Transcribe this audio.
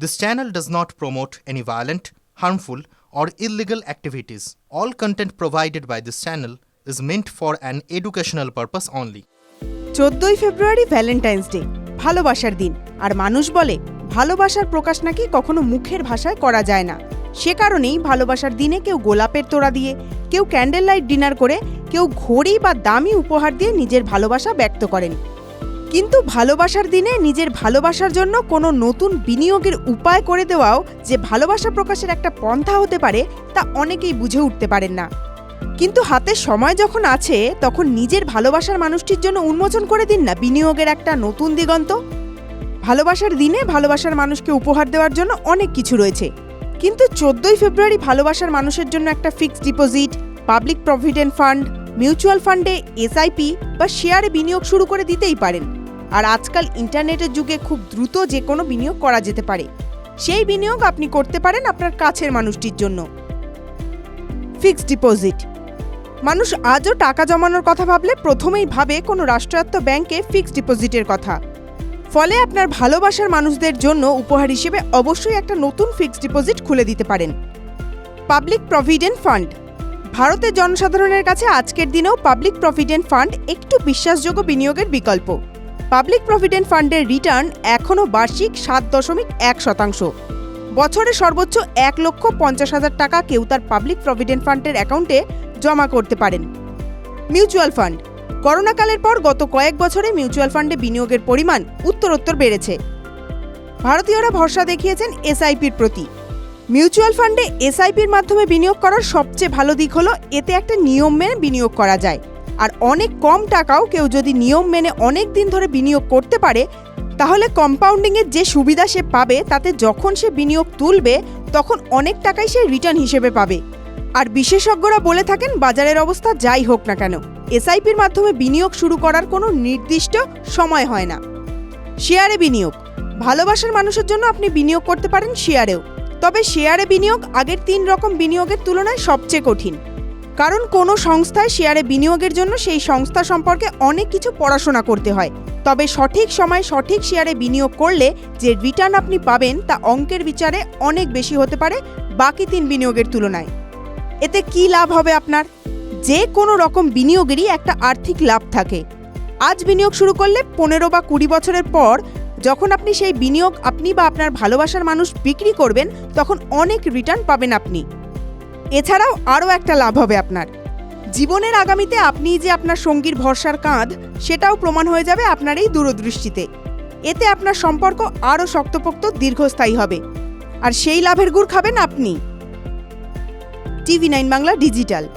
This channel does not promote any violent, harmful, or illegal activities. All content provided by this channel is meant for an educational purpose only. চোদ্দই ফেব্রুয়ারি Valentine's day ভালোবাসার দিন আর মানুষ বলে ভালোবাসার প্রকাশ নাকি কখনো মুখের ভাষায় করা যায় না সে কারণেই ভালোবাসার দিনে কেউ গোলাপের তোড়া দিয়ে কেউ ক্যান্ডেল লাইট ডিনার করে কেউ ঘড়ি বা দামি উপহার দিয়ে নিজের ভালোবাসা ব্যক্ত করেন কিন্তু ভালোবাসার দিনে নিজের ভালোবাসার জন্য কোনো নতুন বিনিয়োগের উপায় করে দেওয়াও যে ভালোবাসা প্রকাশের একটা পন্থা হতে পারে, তা অনেকেই বুঝে উঠতে পারেন না। কিন্তু হাতে সময় যখন আছে, তখন নিজের ভালোবাসার মানুষটির জন্য উন্মোচন করে দিন না বিনিয়োগের একটা নতুন দিগন্ত। ভালোবাসার দিনে ভালোবাসার মানুষকে উপহার দেওয়ার জন্য অনেক কিছু রয়েছে। কিন্তু চোদ্দই ফেব্রুয়ারি ভালোবাসার মানুষের জন্য একটা fixed deposit, public provident fund, mutual ফান্ডে এসআইপি বা শেয়ারে বিনিয়োগ শুরু করে দিতেই পারেন। আর আজকাল ইন্টারনেটের যুগে খুব দ্রুত যে কোনো বিনিয়োগ করা যেতে পারে। সেই বিনিয়োগ আপনি করতে পারেন আপনার কাছের মানুষটির জন্য। Fixed deposit. মানুষ আজও টাকা জমানোর কথা ভাবলে প্রথমেই ভাবে কোনো রাষ্ট্রায়ত্ত ব্যাংকে ফিক্সড ডিপোজিটের কথা। ফলে আপনার ভালোবাসার মানুষদের জন্য উপহার হিসেবে অবশ্যই একটা নতুন ফিক্সড ডিপোজিট খুলে দিতে পারেন। Public provident fund. ভারতের জনসাধারণের কাছে আজকের দিনেও পাবলিক প্রভিডেন্ট ফান্ড একটু বিশ্বাসযোগ্য বিনিয়োগের বিকল্প। পাবলিক প্রভিডেন্ট ফান্ডের রিটার্ন এখনও বার্ষিক সাত দশমিক এক শতাংশ। বছরে সর্বোচ্চ এক লক্ষ পঞ্চাশ হাজার টাকা কেউ তার পাবলিক প্রভিডেন্ট ফান্ডের অ্যাকাউন্টে জমা করতে পারেন। মিউচুয়াল ফান্ড, করোনাকালের পর গত কয়েক বছরে মিউচুয়াল ফান্ডে বিনিয়োগের পরিমাণ উত্তরোত্তর বেড়েছে। ভারতীয়রা ভরসা দেখিয়েছেন এসআইপির প্রতি। মিউচুয়াল ফান্ডে এসআইপির মাধ্যমে বিনিয়োগ করার সবচেয়ে ভালো দিক হলো এতে একটা নিয়ম মেনে বিনিয়োগ করা যায়। আর অনেক কম টাকাও কেউ যদি নিয়ম মেনে অনেক দিন ধরে বিনিয়োগ করতে পারে, তাহলে কম্পাউন্ডিংয়ের যে সুবিধা সে পাবে, তাতে যখন সে বিনিয়োগ তুলবে, তখন অনেক টাকাই সে রিটার্ন হিসেবে পাবে। আর বিশেষজ্ঞরা বলে থাকেন, বাজারের অবস্থা যাই হোক না কেন, এসআইপির মাধ্যমে বিনিয়োগ শুরু করার কোনো নির্দিষ্ট সময় হয় না। শেয়ারে বিনিয়োগ, ভালোবাসার মানুষের জন্য আপনি বিনিয়োগ করতে পারেন শেয়ারেও। তবে শেয়ারে বিনিয়োগ আগের তিন রকম বিনিয়োগের তুলনায় সবচেয়ে কঠিন। কারণ কোনো সংস্থায় শেয়ারে বিনিয়োগের জন্য সেই সংস্থা সম্পর্কে অনেক কিছু পড়াশোনা করতে হয়। তবে সঠিক সময় সঠিক শেয়ারে বিনিয়োগ করলে যে রিটার্ন আপনি পাবেন তা অঙ্কের বিচারে অনেক বেশি হতে পারে বাকি তিন বিনিয়োগের তুলনায়। এতে কি লাভ হবে আপনার? যে কোনো রকম বিনিয়োগেরই একটা আর্থিক লাভ থাকে। আজ বিনিয়োগ শুরু করলে পনেরো বা কুড়ি বছরের পর যখন আপনি সেই বিনিয়োগ আপনি বা আপনার ভালোবাসার মানুষ বিক্রি করবেন, তখন অনেক রিটার্ন পাবেন আপনি। এছাড়াও আরও একটা লাভ হবে আপনার। জীবনের আগামীতে আপনি যে আপনার সঙ্গীর ভরসার কাঁধ, সেটাও প্রমাণ হয়ে যাবে আপনার এই দূরদৃষ্টিতে। এতে আপনার সম্পর্ক আরও শক্তপোক্ত, দীর্ঘস্থায়ী হবে। আর সেই লাভের গুড় খাবেন আপনি। TV nine Bangla digital.